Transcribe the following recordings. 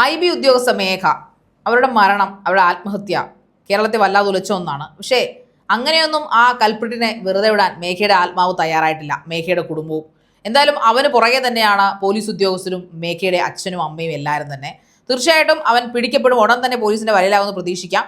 I B ഉദ്യോഗസ്ഥ മേഘ. അവരുടെ മരണം അവരുടെ ആത്മഹത്യ കേരളത്തെ വല്ലാതെ ഉലച്ച ഒന്നാണ്. പക്ഷേ അങ്ങനെയൊന്നും ആ കൽപ്പിട്ടിനെ വെറുതെ വിടാൻ മേഘയുടെ ആത്മാവ് തയ്യാറായിട്ടില്ല. മേഘയുടെ കുടുംബവും. എന്തായാലും അവന് പുറകെ തന്നെയാണ് പോലീസ് ഉദ്യോഗസ്ഥരും മേഘയുടെ അച്ഛനും അമ്മയും എല്ലാവരും തന്നെ. തീർച്ചയായിട്ടും അവൻ പിടിക്കപ്പെടും. ഉടൻ തന്നെ പോലീസിന്റെ വലയിലാവുമെന്ന് പ്രതീക്ഷിക്കാം.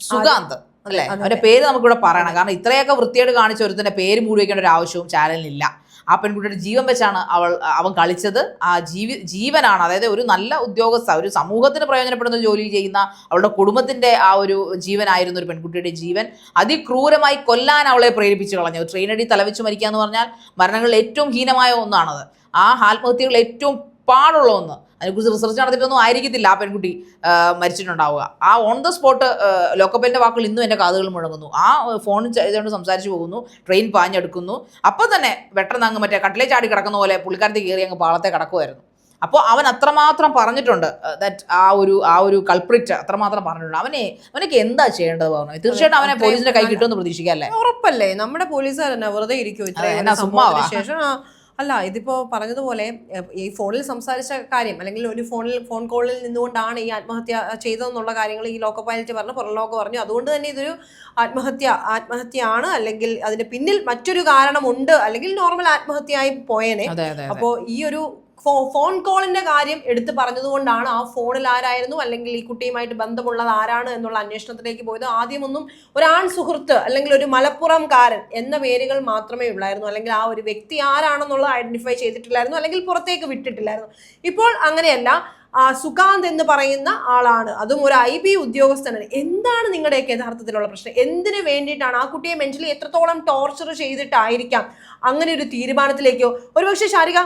സുഗാന്ത് അല്ലേ? അവന്റെ പേര് നമുക്കിവിടെ പറയണം. കാരണം ഇത്രയൊക്കെ വൃത്തിയായിട്ട് കാണിച്ച ഒരുത്തിന്റെ പേര് മൂടി വയ്ക്കേണ്ട ഒരു ആവശ്യവും ചാനലിനില്ല. ആ പെൺകുട്ടിയുടെ ജീവൻ വെച്ചാണ് അവൾ അവൻ കളിച്ചത്. ആ ജീവി ജീവനാണ്. അതായത് ഒരു നല്ല ഉദ്യോഗസ്ഥ ഒരു സമൂഹത്തിന് പ്രയോജനപ്പെടുന്ന ജോലി ചെയ്യുന്ന അവളുടെ കുടുംബത്തിന്റെ ആ ഒരു ജീവനായിരുന്നു ഒരു പെൺകുട്ടിയുടെ ജീവൻ. അതിക്രൂരമായി കൊല്ലാൻ അവളെ പ്രേരിപ്പിച്ചു കളഞ്ഞു. ട്രെയിനടി തലവെച്ച് മരിക്കുക എന്ന് പറഞ്ഞാൽ മരണങ്ങളിൽ ഏറ്റവും ഹീനമായ ഒന്നാണത്. ആ ആത്മഹത്യകൾ ഏറ്റവും പാടുള്ള ഒന്ന്. അതിനെക്കുറിച്ച് റിസർച്ച് നടത്തിയിട്ടൊന്നും ആയിരിക്കത്തില്ല ആ പെൺകുട്ടി മരിച്ചിട്ടുണ്ടാവുക. ആ ഓൺ ദ സ്പോട്ട് ലോക്കപ്പലിന്റെ വാക്കുകൾ ഇന്നും എന്റെ കാതുകൾ മുഴങ്ങുന്നു. ആ ഫോൺ ചെയ്തുകൊണ്ട് സംസാരിച്ചു പോകുന്നു ട്രെയിൻ പാഞ്ഞെടുക്കുന്നു. അപ്പോൾ തന്നെ പെട്ടെന്ന് അങ്ങ് മറ്റേ കട്ടിലേ ചാടി കിടക്കുന്ന പോലെ പുള്ളിക്കാരത്തി കയറി അങ്ങ് പാളത്തെ കിടക്കുമായിരുന്നു അപ്പോൾ അവൻ അത്രമാത്രം പറഞ്ഞിട്ടുണ്ട് ദാറ്റ് ആ ഒരു ആ ഒരു കൾപ്രിറ്റ് അത്രമാത്രം പറഞ്ഞിട്ടുണ്ട്. അവനെ അവനൊക്കെ എന്താ ചെയ്യേണ്ടത് പറഞ്ഞു? തീർച്ചയായിട്ടും അവനെ പോലീസിന്റെ കൈ കിട്ടുമെന്ന് പ്രതീക്ഷിക്കാം അല്ലേ? ഉറപ്പല്ലേ? നമ്മുടെ പോലീസുകാർ തന്നെ വെറുതെ ഇരിക്കും ശേഷം? അല്ല ഇതിപ്പോ പറഞ്ഞതുപോലെ ഈ ഫോണിൽ സംസാരിച്ച കാര്യം അല്ലെങ്കിൽ ഒരു ഫോണിൽ ഫോൺ കോളിൽ നിന്നുകൊണ്ടാണ് ഈ ആത്മഹത്യ ചെയ്തതെന്നുള്ള കാര്യങ്ങൾ ഈ ലോക്കോ പൈലറ്റ് പറഞ്ഞു പുറം ലോകം പറഞ്ഞു അതുകൊണ്ട് തന്നെ ഇതൊരു ആത്മഹത്യ ആത്മഹത്യയാണ്. അല്ലെങ്കിൽ അതിന് പിന്നിൽ മറ്റൊരു കാരണമുണ്ട്. അല്ലെങ്കിൽ നോർമൽ ആത്മഹത്യയായി പോയേനെ. അപ്പോൾ ഈ ഒരു ഫോൺ കോളിന്റെ കാര്യം എടുത്തു പറഞ്ഞതുകൊണ്ടാണ് ആ ഫോണിൽ ആരായിരുന്നു? അല്ലെങ്കിൽ ഈ കുട്ടിയുമായിട്ട് ബന്ധമുള്ളത് ആരാണ് എന്നുള്ള അന്വേഷണത്തിലേക്ക് പോയത്. ആദ്യമൊന്നും ഒരാൺ സുഹൃത്ത് അല്ലെങ്കിൽ ഒരു മലപ്പുറംകാരൻ എന്ന പേരുകൾ മാത്രമേ ഉള്ളായിരുന്നു. അല്ലെങ്കിൽ ആ ഒരു വ്യക്തി ആരാണെന്നുള്ള ഐഡന്റിഫൈ ചെയ്തിട്ടില്ലായിരുന്നു. അല്ലെങ്കിൽ പുറത്തേക്ക് വിട്ടിട്ടില്ലായിരുന്നു. ഇപ്പോൾ അങ്ങനെയല്ല. സുകാന്ത് എന്ന് പറയുന്ന ആളാണ്. അതും ഒരു ഐ ബി ഉദ്യോഗസ്ഥനാണ്. എന്താണ് നിങ്ങളുടെയൊക്കെ യഥാർത്ഥത്തിലുള്ള പ്രശ്നം? എന്തിനു വേണ്ടിയിട്ടാണ് ആ കുട്ടിയെ മെന്റലി എത്രത്തോളം ടോർച്ചർ ചെയ്തിട്ടായിരിക്കാം? അങ്ങനെ ഒരു തീരുമാനത്തിലേക്കോ? ഒരുപക്ഷെ ശാരിക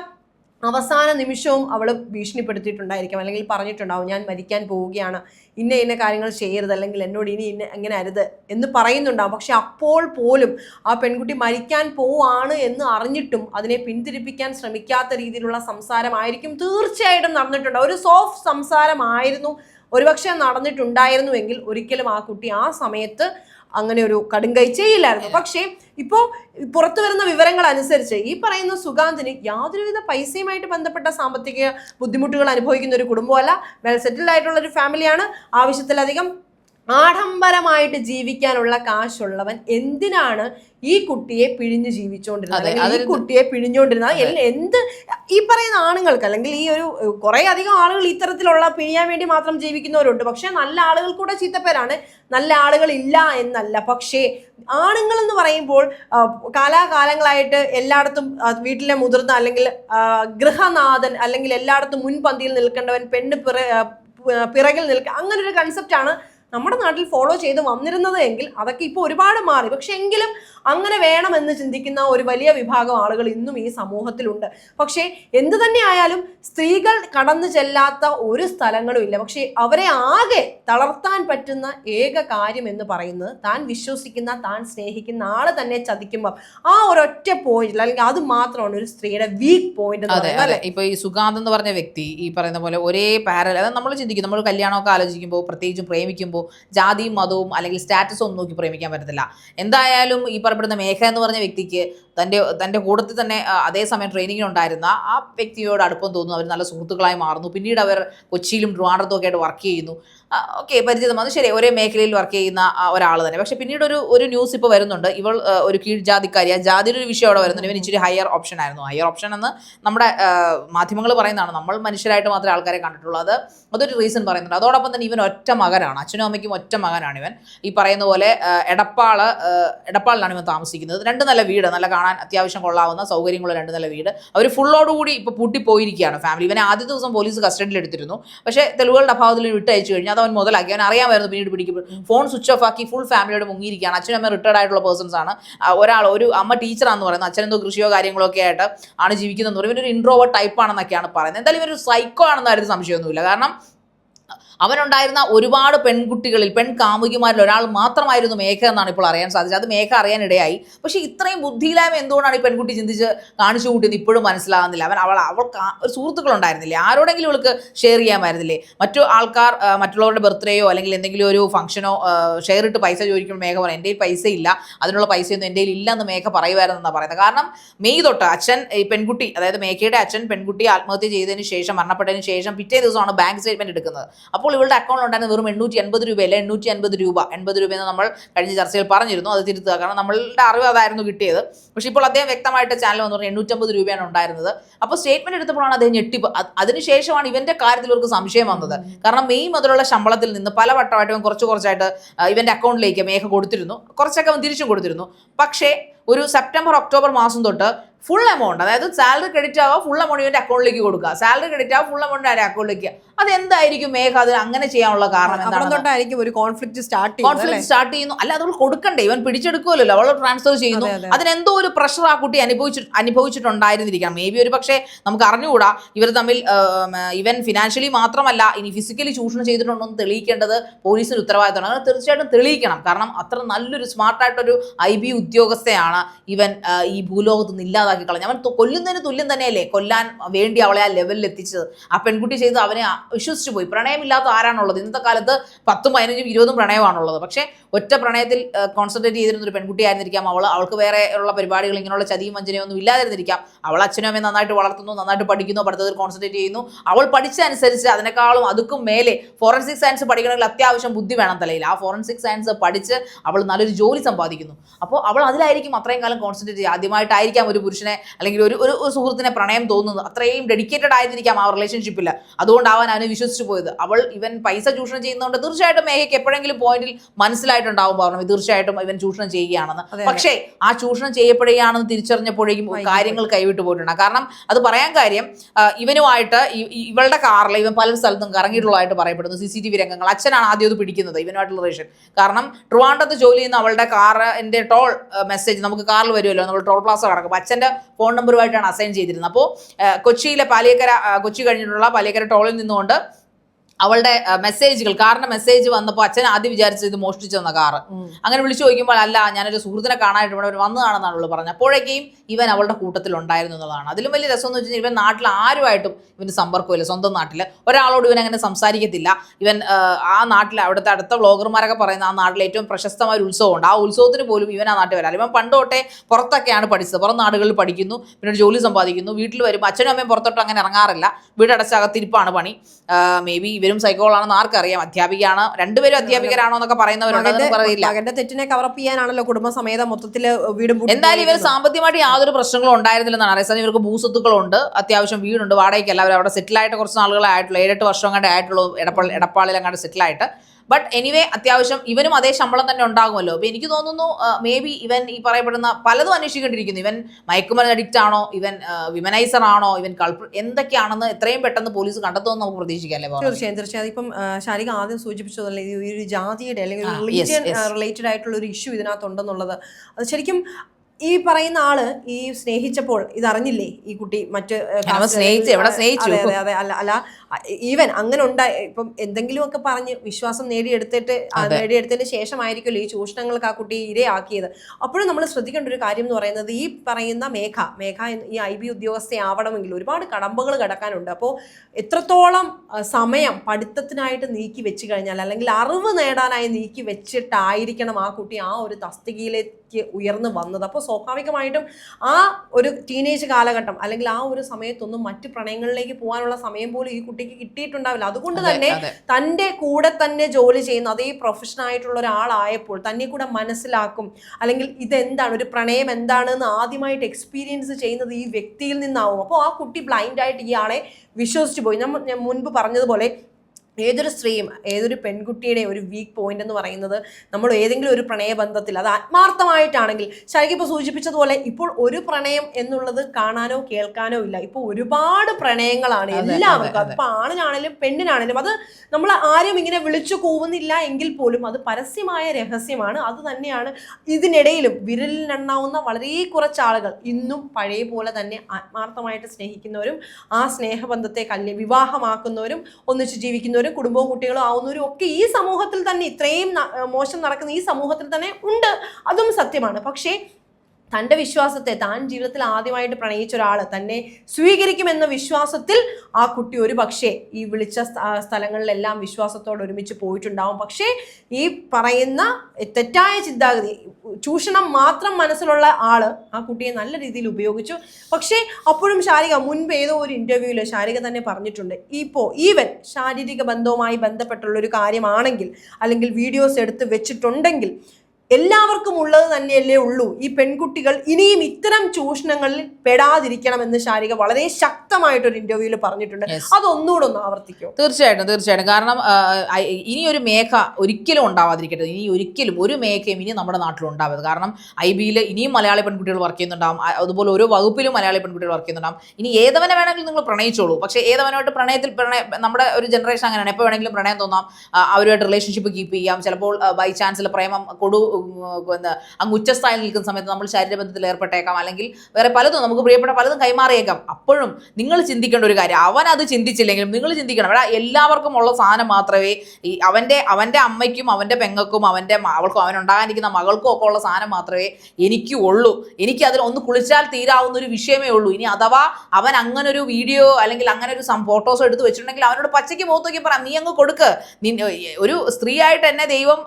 അവസാന നിമിഷവും അവൾ ഭീഷണിപ്പെടുത്തിയിട്ടുണ്ടായിരിക്കാം. അല്ലെങ്കിൽ പറഞ്ഞിട്ടുണ്ടാവും ഞാൻ മരിക്കാൻ പോവുകയാണ്. ഇന്ന ഇന്ന കാര്യങ്ങൾ ചെയ്യരുത്. അല്ലെങ്കിൽ എന്നോട് ഇനി ഇന്ന അങ്ങനെ അരുത് എന്ന് പറയുന്നുണ്ടാവും. പക്ഷെ അപ്പോൾ പോലും ആ പെൺകുട്ടി മരിക്കാൻ പോവാണ് എന്ന് അറിഞ്ഞിട്ടും അതിനെ പിന്തിരിപ്പിക്കാൻ ശ്രമിക്കാത്ത രീതിയിലുള്ള സംസാരമായിരിക്കും തീർച്ചയായിട്ടും നടന്നിട്ടുണ്ട്. ഒരു സോഫ്റ്റ് സംസാരമായിരുന്നു. ഒരുപക്ഷെ നടന്നിട്ടുണ്ടായിരുന്നുവെങ്കിൽ ഒരിക്കലും ആ കുട്ടി ആ സമയത്ത് അങ്ങനെ ഒരു കടുങ്കൈ ചെയ്യില്ലായിരുന്നു. പക്ഷേ ഇപ്പോൾ പുറത്തു വരുന്ന വിവരങ്ങൾ അനുസരിച്ച് ഈ പറയുന്ന സുഗാന്തിന് യാതൊരുവിധ പൈസയുമായിട്ട് ബന്ധപ്പെട്ട സാമ്പത്തിക ബുദ്ധിമുട്ടുകൾ അനുഭവിക്കുന്ന ഒരു കുടുംബമല്ല. വെൽ സെറ്റിൽഡ് ആയിട്ടുള്ള ഒരു ഫാമിലിയാണ്. ആവശ്യത്തിലധികം ആഡംബരമായിട്ട് ജീവിക്കാനുള്ള കാശുള്ളവൻ എന്തിനാണ് ഈ കുട്ടിയെ പിഴിഞ്ഞ് ജീവിച്ചുകൊണ്ടിരുന്നത് അല്ലെങ്കിൽ ഈ കുട്ടിയെ പിഴിഞ്ഞുകൊണ്ടിരുന്നത് എന്ത് ഈ പറയുന്ന ആണുങ്ങൾക്ക് അല്ലെങ്കിൽ ഈ ഒരു കുറെ അധികം ആളുകൾ ഇത്തരത്തിലുള്ള പിഴിയാൻ വേണ്ടി മാത്രം ജീവിക്കുന്നവരുണ്ട്. പക്ഷെ നല്ല ആളുകൾ കൂടെ ചീത്തപ്പേരാണ്. നല്ല ആളുകൾ ഇല്ല എന്നല്ല. പക്ഷേ ആണുങ്ങൾ എന്ന് പറയുമ്പോൾ കാലാകാലങ്ങളായിട്ട് എല്ലായിടത്തും വീട്ടിലെ മുതിർന്ന അല്ലെങ്കിൽ ഗൃഹനാഥൻ അല്ലെങ്കിൽ എല്ലായിടത്തും മുൻപന്തിയിൽ നിൽക്കേണ്ടവൻ പെണ്ണ് പിറ പിറകിൽ നിൽക്കുക അങ്ങനെ ഒരു കൺസെപ്റ്റാണ് നമ്മുടെ നാട്ടിൽ ഫോളോ ചെയ്ത് വന്നിരുന്നത് എങ്കിൽ അതൊക്കെ ഇപ്പോൾ ഒരുപാട് മാറി. പക്ഷെ എങ്കിലും അങ്ങനെ വേണമെന്ന് ചിന്തിക്കുന്ന ഒരു വലിയ വിഭാഗം ആളുകൾ ഇന്നും ഈ സമൂഹത്തിലുണ്ട്. പക്ഷേ എന്തു തന്നെയായാലും സ്ത്രീകൾ കടന്നു ചെല്ലാത്ത ഒരു സ്ഥലങ്ങളും ഇല്ല. പക്ഷേ അവരെ ആകെ തളർത്താൻ പറ്റുന്ന ഏക കാര്യം എന്ന് പറയുന്നത് താൻ വിശ്വസിക്കുന്ന താൻ സ്നേഹിക്കുന്ന ആളെ തന്നെ ചതിക്കുമ്പോൾ ആ ഒരൊറ്റ പോയിന്റ് അല്ലെങ്കിൽ അത് മാത്രമാണ് ഒരു സ്ത്രീയുടെ വീക്ക് പോയിന്റ് അതെ അതെ. ഇപ്പൊ ഈ സുഗാന്ത് എന്ന് പറഞ്ഞ വ്യക്തി ഈ പറയുന്ന പോലെ ഒരേ പാരൽ അതായത് നമ്മൾ ചിന്തിക്കും. നമ്മൾ കല്യാണമൊക്കെ ആലോചിക്കുമ്പോൾ പ്രത്യേകിച്ചും പ്രേമിക്കുമ്പോൾ ജാതിയും മതവും അല്ലെങ്കിൽ സ്റ്റാറ്റസും ഒന്നും നോക്കി പ്രേമിക്കാൻ പറ്റത്തില്ല. എന്തായാലും ഈ പറയപ്പെടുന്ന മേഘ എന്ന് പറഞ്ഞ വ്യക്തിക്ക് തന്റെ തന്റെ കൂടത്തിൽ തന്നെ അതേസമയം ട്രെയിനിങ്ങിനുണ്ടായിരുന്ന ആ വ്യക്തിയോട് അടുപ്പം തോന്നുന്നു. അവർ നല്ല സുഹൃത്തുക്കളായി മാറുന്നു. പിന്നീട് അവർ കൊച്ചിയിലും ട്രിവാൻഡ്രത്തും ഒക്കെ ആയിട്ട് വർക്ക് ചെയ്യുന്നു. ഓക്കെ പരിചിതമാണ് ശരി ഒരേ മേഖലയിൽ വർക്ക് ചെയ്യുന്ന ഒരാൾ തന്നെ. പക്ഷെ പിന്നീട് ഒരു ഒരു ന്യൂസ് ഇപ്പോൾ വരുന്നുണ്ട്. ഇവൾ ഒരു കീഴ്ജാതിക്കാരി. ആ ജാതിയുടെ ഒരു വിഷയം അവിടെ വരുന്നുണ്ട്. ഇവൻ ഇച്ചിരി ഹയർ ഓപ്ഷൻ ആയിരുന്നു. ഹയർ ഓപ്ഷൻ എന്ന് നമ്മുടെ മാധ്യമങ്ങൾ പറയുന്നതാണ്. നമ്മൾ മനുഷ്യരായിട്ട് മാത്രമേ ആൾക്കാരെ കണ്ടിട്ടുള്ളൂ. അത് അതൊരു റീസൺ പറയുന്നുണ്ട്. അതോടൊപ്പം തന്നെ ഇവൻ ഒറ്റ മകനാണ്. അച്ഛനും അമ്മയ്ക്കും ഒറ്റ മകനാണ് ഇവൻ. ഈ പറയുന്ന പോലെ എടപ്പാൾ എടപ്പാളിലാണ് ഇവൻ താമസിക്കുന്നത്. രണ്ട് നല്ല വീട്. നല്ല കാണാൻ അത്യാവശ്യം കൊള്ളാവുന്ന സൗകര്യങ്ങളുള്ള രണ്ട് നല്ല വീട്. അവർ ഫുള്ളോടുകൂടി ഇപ്പോൾ പൂട്ടിപ്പോയിരിക്കുകയാണ് ഫാമിലി ഇവനെ ആദ്യ ദിവസം പോലീസ് കസ്റ്റഡിയിൽ എടുത്തിരുന്നു. പക്ഷേ തെളിവുകളുടെ അഭാവത്തിൽ വിട്ടയച്ചു കഴിഞ്ഞാൽ അത് അവൻ മുതലാക്കി. അവൻ അറിയാമായിരുന്നു പിന്നീട് പിടിക്കും ഫോൺ സ്വിച്ച് ഓഫ് ആക്കി ഫുൾ ഫാമിലിയോട് മുങ്ങിയിരിക്കുകയാണ്. അച്ഛനും അമ്മ റിട്ടയർഡ് ആയിട്ടുള്ള പേഴ്സൺസ് ആണ്. ഒരാൾ ഒരു അമ്മ ടീച്ചറാണെന്ന് പറയുന്നത്. അച്ഛനെന്തോ കൃഷിയോ കാര്യങ്ങളോ ഒക്കെ ആയിട്ട് ആണ് ജീവിക്കുന്നതെന്ന് പറയും. ഇവരൊരു ഇൻട്രോവർ ടൈപ്പ് ആണെന്നൊക്കെയാണ് പറയുന്നത്. എന്തായാലും ഇവരൊരു സൈക്കോ ആണെന്നായിരുന്നു സംശയമൊന്നുമില്ല. കാരണം അവനുണ്ടായിരുന്ന ഒരുപാട് പെൺകുട്ടികളിൽ പെൺ കാമുകിമാരിൽ ഒരാൾ മാത്രമായിരുന്നു മേഘ എന്നാണ് ഇപ്പോൾ അറിയാൻ സാധിച്ചത്. അത് മേഘ അറിയാനിടയായി പക്ഷേ ഇത്രയും ബുദ്ധിയില്ലായ്മ എന്തുകൊണ്ടാണ് ഈ പെൺകുട്ടി ചിന്തിച്ച് കാണിച്ചു കൂട്ടിയത് ഇപ്പോഴും മനസ്സിലാകുന്നില്ല. അവൻ അവൾ അവൾക്ക് ഒരു സുഹൃത്തുക്കളുണ്ടായിരുന്നില്ലേ ആരോടെങ്കിലും അവൾക്ക് ഷെയർ ചെയ്യാമായിരുന്നില്ലേ? മറ്റു ആൾക്കാർ മറ്റുള്ളവരുടെ ബർത്ത്ഡേയോ അല്ലെങ്കിൽ എന്തെങ്കിലും ഒരു ഫംഗ്ഷനോ ഷെയർ ഇട്ട് പൈസ ചോദിക്കുമ്പോൾ മേഘ പറയും എന്റെ പൈസ ഇല്ല. അതിനുള്ള പൈസയൊന്നും എന്റെ ഇല്ല എന്ന് മേഘ പറയുമായിരുന്നെന്നാണ് പറയുന്നത്. കാരണം മെയ് തൊട്ട് അച്ഛൻ ഈ പെൺകുട്ടി അതായത് മേഘയുടെ അച്ഛൻ പെൺകുട്ടി ആത്മഹത്യ ചെയ്തതിന് ശേഷം മരണപ്പെട്ടതിന് ശേഷം പിറ്റേ ദിവസമാണ് ബാങ്ക് സ്റ്റേറ്റ്മെന്റ് എടുക്കുന്നത്. അപ്പോൾ ഇവളുടെ അക്കൗണ്ട് ഉണ്ടായിരുന്ന വെറും എണ്ണൂറ്റി എൺപത് രൂപയല്ല എണ്ണൂറ്റി അൻപത് രൂപ. എൺപത് രൂപയെന്ന് നമ്മൾ കഴിഞ്ഞ ചർച്ചയിൽ പറഞ്ഞിരുന്നു. അത് തിരുത്തുക. കാരണം നമ്മളുടെ അറിവ് അതായിരുന്നു കിട്ടിയത്. പക്ഷേ ഇപ്പോൾ അദ്ദേഹം വ്യക്തമായിട്ട് ചാനൽ വന്നു. പറഞ്ഞു എണ്ണൂറ്റമ്പത് രൂപയാണ് ഉണ്ടായിരുന്നത്. അപ്പോൾ സ്റ്റേറ്റ്മെന്റ് എടുത്തപ്പോഴാണ് അദ്ദേഹം ഞെട്ടി അത് അതിനുശേഷമാണ് ഇവന്റെ കാര്യത്തിൽ ഇവർക്ക് സംശയം വന്നത്. കാരണം മെയ് മുതലുള്ള ശമ്പളത്തിൽ നിന്ന് പല വട്ടമായിട്ട് കുറച്ച് കുറച്ചായിട്ട് ഇവന്റെ അക്കൗണ്ടിലേക്ക് മേഘ കൊടുത്തിരുന്നു. കുറച്ചൊക്കെ അവൻ തിരിച്ചും കൊടുത്തിരുന്നു. പക്ഷേ ഒരു സെപ്റ്റംബർ ഒക്ടോബർ മാസം തൊട്ട് ഫുൾ എമൗണ്ട് അതായത് സാലറി ക്രെഡിറ്റ് ആവുക ഫുൾ എമൗണ്ട് ഇവന്റെ അക്കൗണ്ടിലേക്ക് കൊടുക്കുക. സാലറി ക്രെഡിറ്റ് ആവുക ഫുൾ എമൗണ്ട് ആരുടെ അക്കൗണ്ടിലേക്ക് അതെന്തായിരിക്കും മേഘ? അത് അങ്ങനെ ചെയ്യാനുള്ള കാരണം എന്താണ്? ഒരു കോൺഫ്ലിക്റ്റ് സ്റ്റാർട്ട് കോൺഫ്ലിക്ട് സ്റ്റാർട്ട് ചെയ്യുന്നു. അല്ല അത് അവൾ കൊടുക്കണ്ടേ? ഇവൻ പിടിച്ചെടുക്കുമല്ലോ അവൾ ട്രാൻസ്ഫർ ചെയ്യുന്നു. അതെ, അതെ. അതിനെന്തോ ഒരു പ്രഷർ ആ കുട്ടി അനുഭവിച്ചു അനുഭവിച്ചിട്ടുണ്ടായിരുന്നിരിക്കാം മേ ബി ഒരു പക്ഷേ നമുക്ക് അറിഞ്ഞുകൂടാ ഇവർ തമ്മിൽ ഇവൻ ഫിനാൻഷ്യലി മാത്രമല്ല ഇനി ഫിസിക്കലി ചൂഷണം ചെയ്തിട്ടുണ്ടോ എന്ന് തെളിയിക്കേണ്ടത് പോലീസിന് ഉത്തരവാദിത്തമാണ്. അങ്ങനെ തീർച്ചയായിട്ടും തെളിയിക്കണം. കാരണം അത്ര നല്ലൊരു സ്മാർട്ടായിട്ടൊരു ഐ ബി ഉദ്യോഗസ്ഥയാണ് ഇവൻ ഈ ഭൂലോകത്ത് നിന്ന് ഇല്ലാതാക്കി കളഞ്ഞു അവൻ കൊല്ലുന്നതിന് തുല്യം തന്നെയല്ലേ? കൊല്ലാൻ വേണ്ടി അവളെ ആ ലെവലിൽ എത്തിച്ചത്. ആ പെൺകുട്ടി ചെയ്ത് അവനെ വിശ്വസിച്ചു പോയി. പ്രണയമില്ലാത്ത ആരാണുള്ളത്? ഇന്നത്തെ കാലത്ത് പത്തും പതിനഞ്ചും ഇരുപതും പ്രണയമാണുള്ളത്. പക്ഷേ ഒറ്റ പ്രണയത്തിൽ കോൺസെൻട്രേറ്റ് ചെയ്തിരുന്ന ഒരു പെൺകുട്ടി പെൺകുട്ടിയായിരുന്നിരിക്കാം അവൾ അവൾക്ക് വേറെ ഉള്ള പരിപാടികൾ ഇങ്ങനെയുള്ള ചതിയും വഞ്ചനയും ഒന്നും ഇല്ലാതിരുന്നിരിക്കാം. അവൾ അച്ഛനും അമ്മയും നന്നായിട്ട് വളർത്തുന്നു നന്നായിട്ട് പഠിക്കുന്നു പഠിത്തത്തിൽ കോൺസെൻട്രേറ്റ് ചെയ്യുന്നു. അവൾ പഠിച്ചതനുസരിച്ച് അതിനേക്കാളും അതുക്കും മേലെ ഫോറൻസിക് സയൻസ് പഠിക്കണമെങ്കിൽ അത്യാവശ്യം ബുദ്ധി വേണം തലയിൽ. ആ ഫോറൻസിക് സയൻസ് പഠിച്ച് അവൾ നല്ലൊരു ജോലി സമ്പാദിക്കുന്നു. അപ്പോൾ അവൾ അതിലായിരിക്കും അത്രയും കാലം കോൺസെൻട്രേറ്റ് ചെയ്യുക. ആദ്യമായിട്ടായിരിക്കാം ഒരു പുരുഷനെ അല്ലെങ്കിൽ ഒരു ഒരു സുഹൃത്തിനെ പ്രണയം തോന്നുന്നത്. അത്രയും ഡെഡിക്കേറ്റഡ് ആയിരുന്നിരിക്കാം ആ റിലേഷൻഷിപ്പിൽ അതുകൊണ്ടാവാൻ അവനെ വിശ്വസിച്ച് പോയത്. അവൾ ഇവൻ പൈസ ചൂഷണം ചെയ്യുന്നതുകൊണ്ട് തീർച്ചയായിട്ടും മേഘയ്ക്ക് എപ്പോഴെങ്കിലും പോയിന്റിൽ മനസ്സിലായിട്ടുണ്ടാവും പറഞ്ഞു തീർച്ചയായിട്ടും ഇവൻ ചൂഷണം ചെയ്യുകയാണെന്ന്. പക്ഷേ ആ ചൂഷണം ചെയ്യപ്പെടുകയാണെന്ന് തിരിച്ചറിഞ്ഞപ്പോഴേക്കും കാര്യങ്ങൾ കൈവിട്ടു പോയിട്ടുണ്ട് കാരണം അത് പറയാൻ കാര്യം ഇവനുമായിട്ട് ഇവളുടെ കാറിൽ ഇവൻ പല സ്ഥലത്തും കറങ്ങിയിട്ടുള്ളതായിട്ട് പറയപ്പെടുന്നു. സി സി ടി വി രംഗങ്ങൾ. അച്ഛനാണ് ആദ്യം അത് പിടിക്കുന്നത് ഇവനുമായിട്ടുള്ള റിലേഷൻ കാരണം ട്രുവാണ്ടത്ത് ജോലി ചെയ്യുന്ന അവളുടെ കാറിന്റെ ടോൾ മെസ്സേജ് നമുക്ക് കാറിൽ വരുമല്ലോ. നമ്മൾ ടോൾ പ്ലാസ കടക്കും. അച്ഛന്റെ ഫോൺ നമ്പറുമായിട്ടാണ് അസൈൻ ചെയ്തിരുന്നത്. അപ്പോൾ കൊച്ചിയിലെ പാലിയക്കര കൊച്ചി കഴിഞ്ഞിട്ടുള്ള പാലിയക്കര ടോളിൽ നിന്നുകൊണ്ട് കൊണ്ട് അവളുടെ മെസ്സേജുകൾ കാറിന്റെ മെസ്സേജ് വന്നപ്പോൾ അച്ഛൻ ആദ്യം വിചാരിച്ചത് ഇത് മോഷ്ടിച്ചു വന്ന കാറ്. അങ്ങനെ വിളിച്ചു ചോദിക്കുമ്പോൾ അല്ല ഞാനൊരു സുഹൃത്തിനെ കാണാനായിട്ട് ഇവിടെ ഒരു വന്നതാണെന്നാണ് അവൾ പറഞ്ഞത് അപ്പോഴേക്കും ഇവൻ അവളുടെ കൂട്ടത്തിൽ ഉണ്ടായിരുന്നു എന്നതാണ്. അതിലും വലിയ രസം എന്ന് വെച്ചാൽ ഇവൻ നാട്ടിൽ ആരുമായിട്ടും ഇവന് സമ്പർക്കമില്ല സ്വന്തം നാട്ടിൽ ഒരാളോട് ഇവൻ അങ്ങനെ സംസാരിക്കത്തില്ല. ഇവൻ ആ, നാട്ടിൽ അവിടുത്തെ അടുത്ത വ്ളോഗർമാരൊക്കെ പറയുന്ന ആ നാട്ടിലെ ഏറ്റവും പ്രശസ്തമായ ഒരു ഉത്സവമുണ്ട് ആ ഉത്സവത്തിന് പോലും ഇവൻ ആ നാട്ടിൽ വരാം ഇവൻ പണ്ടോട്ടെ പുറത്തൊക്കെയാണ് പഠിച്ചത്. പുറം നാടുകളിൽ പഠിക്കുന്നു പിന്നെ ഒരു ജോലി സമ്പാദിക്കുന്നു. വീട്ടിൽ വരുമ്പോൾ അച്ഛനും അമ്മയും പുറത്തോട്ട് അങ്ങനെ ഇറങ്ങാറില്ല. വീടടച്ചകത്തിരിപ്പാണ് പണി. മേ ബി ഇവരും സൈക്കോളാണെന്ന് ആർക്കറിയാം. അധ്യാപികയാണ് രണ്ടുപേരും അധ്യാപികരാണോ എന്നൊക്കെ പറയുന്നവരുണ്ട് മകന്റെ അതൊന്നും പറയില്ല. അവരുടെ തെറ്റിനെ കവറപ്പ് ചെയ്യാനാണല്ലോ കുടുംബസമേതം മൊത്തത്തിൽ വീടും എന്തായാലും ഇവർ. സാമ്പത്തികമായിട്ട് യാതൊരു പ്രശ്നങ്ങളും ഉണ്ടായിരുന്നില്ലെന്നാണ്. അറിയാം ഇവർക്ക് ഭൂസ്വത്തുക്കളുണ്ട് അത്യാവശ്യം വീടുണ്ട് വാടകയ്ക്ക് എല്ലാവരും അവിടെ സെറ്റിലായിട്ട് കുറച്ച് നാളുകളായിട്ടുള്ളൂ ഏഴെട്ട് വർഷം കണ്ടേ ആയിട്ടുള്ളൂ എടപ്പാൾ എടപ്പാളിൽ അങ്ങോട്ട് സെറ്റിലായിട്ട് ബട്ട് എനിവേ അത്യാവശ്യം ഇവനും അതേ ശമ്പളം തന്നെ ഉണ്ടാകുമല്ലോ. അപ്പൊ എനിക്ക് തോന്നുന്നു മേ ബി ഇവൻ ഈ പറയപ്പെടുന്ന പലതും അന്വേഷിക്കേണ്ടിയിരിക്കുന്നു. ഇവൻ മയക്കുമരുന്ന് അഡിക്റ്റ് ആണോ? ഇവൻ വിമനൈസർ ആണോ? ഇവൻ കൾപ്പ് എന്തൊക്കെയാണെന്ന് എത്രയും പെട്ടെന്ന് പോലീസ് കണ്ടെത്തുമെന്ന് നമുക്ക് പ്രതീക്ഷിക്കാം അല്ലേ? തീർച്ചയായും തീർച്ചയായും. ഇപ്പം ശാരിക ആദ്യം സൂചിപ്പിച്ചതല്ലേ ഈ ഒരു ജാതിയുടെ അല്ലെങ്കിൽ റിലീജിയൻ. റിലേറ്റഡ് ആയിട്ടുള്ള ഒരു ഇഷ്യൂ ഇതിനകത്തുണ്ടെന്നുള്ളത്. അത് ശരിക്കും ഈ പറയുന്ന ആൾ ഈ സ്നേഹിച്ചപ്പോൾ ഇതറിഞ്ഞില്ലേ ഈ കുട്ടി മറ്റ്? അതെ അതെ. അല്ല അല്ല ഈവൻ അങ്ങനെ ഉണ്ടായി ഇപ്പം എന്തെങ്കിലുമൊക്കെ പറഞ്ഞ് വിശ്വാസം നേടിയെടുത്തിട്ട്. നേടിയെടുത്തതിന് ശേഷമായിരിക്കുമല്ലോ ഈ ചൂഷണങ്ങൾക്ക് ആ കുട്ടി ഇരയാക്കിയത്. അപ്പോഴും നമ്മൾ ശ്രദ്ധിക്കേണ്ട ഒരു കാര്യം എന്ന് പറയുന്നത് ഈ പറയുന്ന മേഘ മേഘ ഈ ഐ ബി ഉദ്യോഗസ്ഥയാവണമെങ്കിൽ ഒരുപാട് കടമ്പകൾ കിടക്കാനുണ്ട്. അപ്പോൾ എത്രത്തോളം സമയം പഠിത്തത്തിനായിട്ട് നീക്കി വെച്ച് കഴിഞ്ഞാൽ അല്ലെങ്കിൽ അറിവ് നേടാനായി നീക്കി വെച്ചിട്ടായിരിക്കണം ആ കുട്ടി ആ ഒരു തസ്തികയിലേക്ക് ഉയർന്നു വന്നത്. അപ്പോൾ സ്വാഭാവികമായിട്ടും ആ ഒരു ടീനേജ് കാലഘട്ടം അല്ലെങ്കിൽ ആ ഒരു സമയത്തൊന്നും മറ്റ് പ്രണയങ്ങളിലേക്ക് പോകാനുള്ള സമയം പോലും ഈ കുട്ടിക്ക് കിട്ടിയിട്ടുണ്ടാവില്ല. അതുകൊണ്ട് തന്നെ തന്റെ തന്റെ കൂടെ തന്നെ ജോലി ചെയ്യുന്ന അതേ പ്രൊഫഷൻ ആയിട്ടുള്ള ഒരാളായപ്പോൾ തന്നെ കൂടെ മനസ്സിലാക്കും. അല്ലെങ്കിൽ ഇതെന്താണ് ഒരു പ്രണയം എന്താണെന്ന് ആദ്യമായിട്ട് എക്സ്പീരിയൻസ് ചെയ്യുന്നത് ഈ വ്യക്തിയിൽ നിന്നാവും. അപ്പോൾ ആ കുട്ടി ബ്ലൈൻഡായിട്ട് ഇയാളെ വിശ്വസിച്ച് പോയി. നമ്മൾ ഞാൻ മുൻപ് പറഞ്ഞതുപോലെ ഏതൊരു സ്ത്രീയും ഏതൊരു പെൺകുട്ടിയുടെ ഒരു വീക്ക് പോയിന്റ് എന്ന് പറയുന്നത് നമ്മൾ ഏതെങ്കിലും ഒരു പ്രണയബന്ധത്തിൽ അത് ആത്മാർത്ഥമായിട്ടാണെങ്കിൽ ശരിക്കും ഇപ്പോൾ സൂചിപ്പിച്ചതുപോലെ ഇപ്പോൾ ഒരു പ്രണയം എന്നുള്ളത് കാണാനോ കേൾക്കാനോ ഇല്ല. ഇപ്പോൾ ഒരുപാട് പ്രണയങ്ങളാണ് എല്ലാവർക്കും. അതെ, അതിപ്പോൾ ആണിനാണേലും പെണ്ണിനാണേലും അത് നമ്മൾ ആരും ഇങ്ങനെ വിളിച്ചു കൂവുന്നില്ല എങ്കിൽ പോലും അത് പരസ്യമായ രഹസ്യമാണ്. അത് തന്നെയാണ് ഇതിനിടയിലും വിരലിലെണ്ണാവുന്ന വളരെ കുറച്ച് ആളുകൾ ഇന്നും പഴയ പോലെ തന്നെ ആത്മാർത്ഥമായിട്ട് സ്നേഹിക്കുന്നവരും ആ സ്നേഹബന്ധത്തെ കല്യ വിവാഹമാക്കുന്നവരും ഒന്നിച്ച് ജീവിക്കുന്നവരും ആവുന്നവരും കുടുംബവും കുട്ടികളും ആവുന്നവരും ഒക്കെ ഈ സമൂഹത്തിൽ തന്നെ ഇത്രയും മോശം നടക്കുന്ന ഈ സമൂഹത്തിൽ തന്നെ ഉണ്ട്. അതും സത്യമാണ്. പക്ഷേ തന്റെ വിശ്വാസത്തെ താൻ ജീവിതത്തിൽ ആദ്യമായിട്ട് പ്രണയിച്ച ഒരാൾ തന്നെ സ്വീകരിക്കുമെന്ന വിശ്വാസത്തിൽ ആ കുട്ടി ഒരു പക്ഷേ ഈ വിളിച്ച സ്ഥ- സ്ഥലങ്ങളിലെല്ലാം വിശ്വാസത്തോടെ ഒരുമിച്ച് പോയിട്ടുണ്ടാവും. പക്ഷേ ഈ പറയുന്ന തെറ്റായ ചിന്താഗതി ചൂഷണം മാത്രം മനസ്സിലുള്ള ആൾ ആ കുട്ടിയെ നല്ല രീതിയിൽ ഉപയോഗിച്ചു. പക്ഷേ അപ്പോഴും ശാരിക മുൻപ് ഏതോ ഒരു ഇന്റർവ്യൂവിൽ ശാരിക തന്നെ പറഞ്ഞിട്ടുണ്ട്. ഇപ്പോൾ ഈവൻ ശാരീരിക ബന്ധവുമായി ബന്ധപ്പെട്ടുള്ള ഒരു കാര്യമാണെങ്കിൽ അല്ലെങ്കിൽ വീഡിയോസ് എടുത്ത് വെച്ചിട്ടുണ്ടെങ്കിൽ എല്ലാവർക്കും ഉള്ളത് തന്നെയല്ലേ ഉള്ളൂ. ഈ പെൺകുട്ടികൾ ഇനിയും ഇത്തരം ചൂഷണങ്ങളിൽ പെടാതിരിക്കണം എന്ന് ശാരിക വളരെ ശക്തമായിട്ട് ഒരു ഇന്റർവ്യൂവിൽ പറഞ്ഞിട്ടുണ്ട്. അതൊന്നുകൂടെ ഒന്ന് ആവർത്തിക്കും. തീർച്ചയായിട്ടും തീർച്ചയായിട്ടും. കാരണം ഇനി ഒരു മേഘ ഒരിക്കലും ഉണ്ടാവാതിരിക്കട്ടെ ഇനി ഒരിക്കലും ഒരു മേഘയും ഇനി നമ്മുടെ നാട്ടിൽ ഉണ്ടാവരുത്. കാരണം ഐ ബിയിൽ ഇനിയും മലയാളി പെൺകുട്ടികൾ വർക്ക് ചെയ്യുന്നുണ്ടാവും. അതുപോലെ ഓരോ വകുപ്പിലും മലയാളി പെൺകുട്ടികൾ വർക്ക് ചെയ്യുന്നുണ്ടാവും. ഇനി ഏതവനെ വേണമെങ്കിലും നിങ്ങൾ പ്രണയിച്ചോളൂ. പക്ഷേ ഏതവനായിട്ട് പ്രണയത്തിൽ പ്രണയ നമ്മുടെ ഒരു ജനറേഷൻ അങ്ങനെയാണ്. എപ്പോൾ വേണമെങ്കിലും പ്രണയം തോന്നാം. അവരുമായിട്ട് റിലേഷൻഷിപ്പ് കീപ്പ് ചെയ്യാം. ചിലപ്പോൾ ബൈ ചാൻസിൽ പ്രേമം കൊടു എന്താ അങ്ങ് ഉച്ചസ്ഥായിൽ നിൽക്കുന്ന സമയത്ത് നമ്മൾ ശരീരബന്ധത്തിൽ ഏർപ്പെട്ടേക്കാം. അല്ലെങ്കിൽ വേറെ പലതും നമുക്ക് പ്രിയപ്പെട്ട പലതും കൈമാറിയേക്കാം. അപ്പോഴും നിങ്ങൾ ചിന്തിക്കേണ്ട ഒരു കാര്യം അവൻ അത് ചിന്തിച്ചില്ലെങ്കിലും നിങ്ങൾ ചിന്തിക്കണം അവിടെ എല്ലാവർക്കും ഉള്ള സാധനം മാത്രമേ ഈ അവന്റെ അവന്റെ അമ്മയ്ക്കും അവന്റെ പെങ്ങൾക്കും അവന്റെ അവൾക്കും അവനുണ്ടാകാനിരിക്കുന്ന മകൾക്കും ഒക്കെ ഉള്ള സാധനം മാത്രമേ എനിക്ക് ഉള്ളൂ. എനിക്ക് അതിൽ ഒന്ന് കുളിച്ചാൽ തീരാവുന്ന ഒരു വിഷയമേ ഉള്ളൂ. ഇനി അഥവാ അവൻ അങ്ങനെ ഒരു വീഡിയോ അല്ലെങ്കിൽ അങ്ങനെ ഒരു ഫോട്ടോസോ എടുത്ത് വെച്ചിട്ടുണ്ടെങ്കിൽ അവനോട് പച്ചയ്ക്ക് മുഖത്ത് പറ നീ അങ്ങ് കൊടുക്ക്. ഒരു സ്ത്രീയായിട്ട് എന്നെ ദൈവം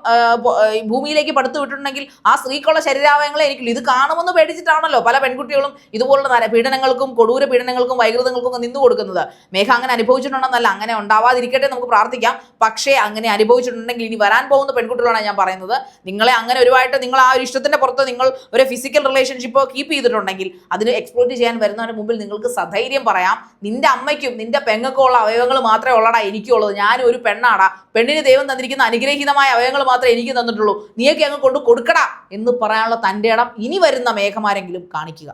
ഭൂമിയിലേക്ക് പടുത്തു വിട്ടിട്ടുണ്ടെങ്കിൽ ആ സ്ത്രീക്കുള്ള ശരീരാവയങ്ങളെ എനിക്ക് ഇത് കാണുമെന്ന് പേടിച്ചിട്ടാണല്ലോ പല പെൺകുട്ടികളും ഇതുപോലുള്ള പീഡനങ്ങൾക്കും കൊടൂര പീഡനങ്ങൾക്കും വൈകൃതങ്ങൾക്കും ഒക്കെ നിന്നു കൊടുക്കുന്നത്. മേഘ അങ്ങനെ അനുഭവിച്ചിട്ടുണ്ടെന്നല്ല അങ്ങനെ ഉണ്ടാവാതിരിക്കട്ടെ നമുക്ക് പ്രാർത്ഥിക്കാം. പക്ഷേ അങ്ങനെ അനുഭവിച്ചിട്ടുണ്ടെങ്കിൽ ഇനി വരാൻ പോകുന്ന പെൺകുട്ടികളാണ് ഞാൻ പറയുന്നത്. നിങ്ങളെ അങ്ങനെ ഒരുപാട് നിങ്ങൾ ആ ഒരു ഇഷ്ടത്തിന്റെ പുറത്ത് നിങ്ങൾ ഒരു ഫിസിക്കൽ റിലേഷൻഷിപ്പ് കീപ്പ് ചെയ്തിട്ടുണ്ടെങ്കിൽ അതിന് എക്സ്പ്ലോർ ചെയ്യാൻ വരുന്നവരുടെ മുമ്പിൽ നിങ്ങൾക്ക് സധൈര്യം പറയാം. നിന്റെ അമ്മയ്ക്കും നിന്റെ പെങ്ങൾക്കും ഉള്ള അവയവങ്ങൾ മാത്രമേ ഉള്ളടാ എനിക്കുള്ളത്. ഞാനും ഒരു പെണ്ണാടാ. പെണ്ണിന് ദൈവം തന്നിരിക്കുന്ന അനുഗ്രഹീതമായ അവയവങ്ങൾ മാത്രമേ എനിക്ക് തന്നിട്ടുള്ളൂ. നീയൊക്കെ അങ്ങ് കൊണ്ട് കൊടുക്കടാ എന്ന് പറയാനുള്ള തന്റെ ഇടം ഇനി വരുന്ന മേഘമാരെങ്കിലും കാണിക്കുക.